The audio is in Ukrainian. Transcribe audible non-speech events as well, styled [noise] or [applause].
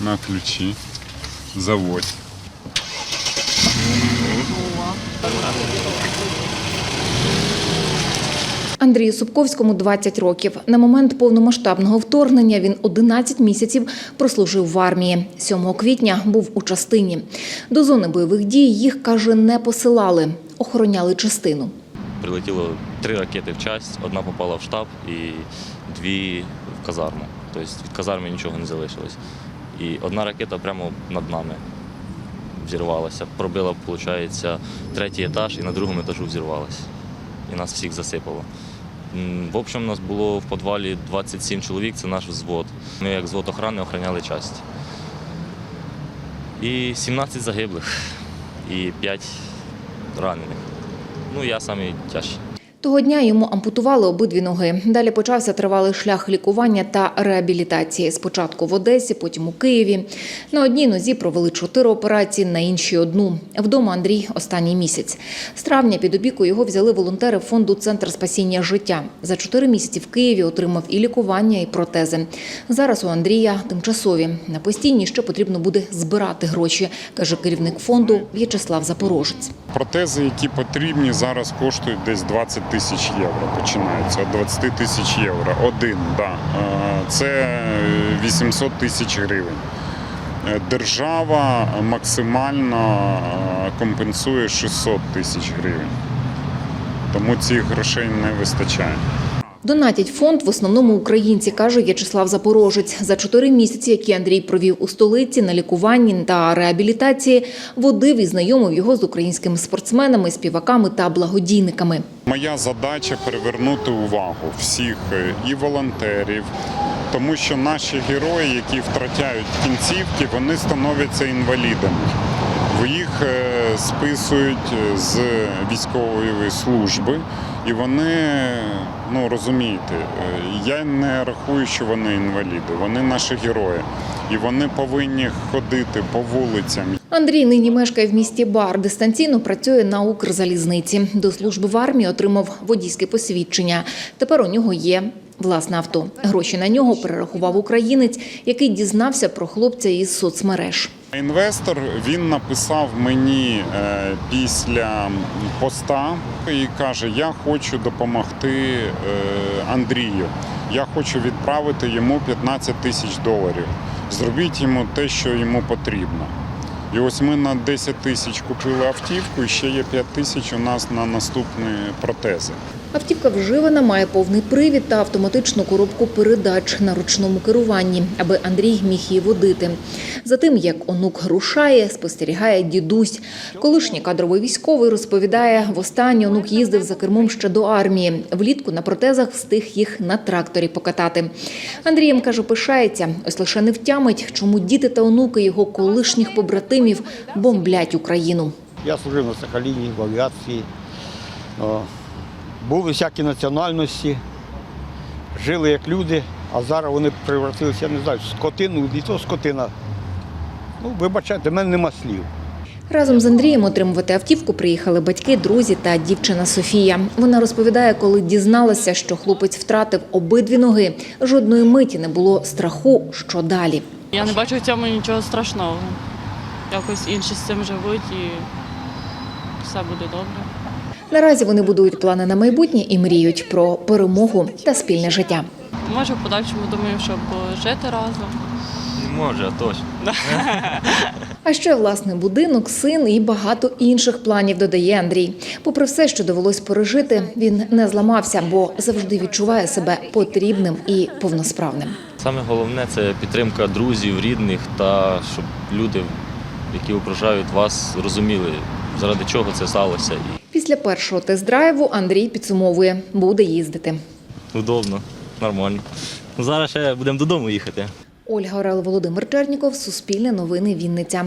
на ключі. Заводь. Андрію Супковському 20 років. На момент повномасштабного вторгнення він 11 місяців прослужив в армії. 7 квітня був у частині. До зони бойових дій їх каже не посилали, охороняли частину. Прилетіло три ракети в часть, одна попала в штаб і дві в казарму. Тобто від казарми нічого не залишилось. І одна ракета прямо над нами взірвалася. Пробила, виходить, третій етаж і на другому етажу взірвалася. І нас всіх засипало. В общем, нас було в підвалі 27 чоловік, це наш взвод. Ми як взвод охорони охороняли часть. І 17 загиблих, і 5 ранених. Ну, я самий тяжчий. Того дня йому ампутували обидві ноги. Далі почався тривалий шлях лікування та реабілітації. Спочатку в Одесі, потім у Києві. На одній нозі провели чотири операції, на іншій одну. Вдома Андрій останній місяць. З травня під опіку його взяли волонтери фонду Центр спасіння життя. За чотири місяці в Києві отримав і лікування, і протези. Зараз у Андрія тимчасові. На постійні ще потрібно буде збирати гроші, каже керівник фонду В'ячеслав Запорожець. Протези, які потрібні, зараз коштують десь 20 тисяч євро. починається. От 20 тисяч євро. Один, да. Е, це е, 800 тисяч гривень. Е, Держава максимально е, компенсує 600 тисяч гривень. Тому цих грошей не вистачає. Донатять фонд в основному українці, каже В'ячеслав Запорожець. За чотири місяці, які Андрій провів у столиці на лікуванні та реабілітації, водив і знайомив його з українськими спортсменами, співаками та благодійниками. Моя задача привернути увагу всіх е, і волонтерів, тому що наші герої, які втрачають кінцівки, вони становляться інвалідами. Їх е, списують е, з військової служби, і вони, ну розумієте, е, я не рахую, що вони інваліди, вони наші герої. І вони повинні ходити по вулицям, Андрій нині мешкає в місті Бар. Дистанційно працює на Укрзалізниці. До служби в армії отримав водійське посвідчення. Тепер у нього є власне авто. Гроші на нього перерахував українець, який дізнався про хлопця із соцмереж. Інвестор він написав мені е, після поста і каже: Я хочу допомогти е, Андрію. Я хочу відправити йому 15 тисяч доларів. Зробіть йому те, що йому потрібно. І ось ми на 10 тисяч купили автівку, і ще є 5 тисяч у нас на наступні протези. Автівка вживана, має повний привід та автоматичну коробку передач на ручному керуванні, аби Андрій міг її водити. За тим, як онук рушає, спостерігає дідусь. Колишній кадровий військовий розповідає, востаннє онук їздив за кермом ще до армії. Влітку на протезах встиг їх на тракторі покатати. Андрієм каже, пишається, ось лише не втямить, чому діти та онуки його колишніх побратимів бомблять Україну. Я служив на Сахаліні в авіації. О, Були всякі національності, жили як люди, а зараз вони превратилися, я не знаю, в скотину, і то скотина. Ну, вибачайте, в мене нема слів. Разом з Андрієм отримувати автівку приїхали батьки, друзі та дівчина Софія. Вона розповідає, коли дізналася, що хлопець втратив обидві ноги, жодної миті не було страху, що далі. Я не бачу в цьому нічого страшного. Якось інші з цим живуть і все буде добре. Наразі вони будують плани на майбутнє і мріють про перемогу та спільне життя. Може, в подальшому думаю, щоб жити разом. Може, а точно. [laughs] А ще власний будинок, син і багато інших планів додає Андрій. Попри все, що довелось пережити, він не зламався, бо завжди відчуває себе потрібним і повносправним. Саме головне це підтримка друзів, рідних та щоб люди, які окружають вас, розуміли, заради чого це сталося. Після першого тест-драйву Андрій підсумовує, буде їздити. удобно, нормально. Зараз ще будемо додому їхати. Ольга Орел, Володимир Черніков, Суспільне новини Вінниця.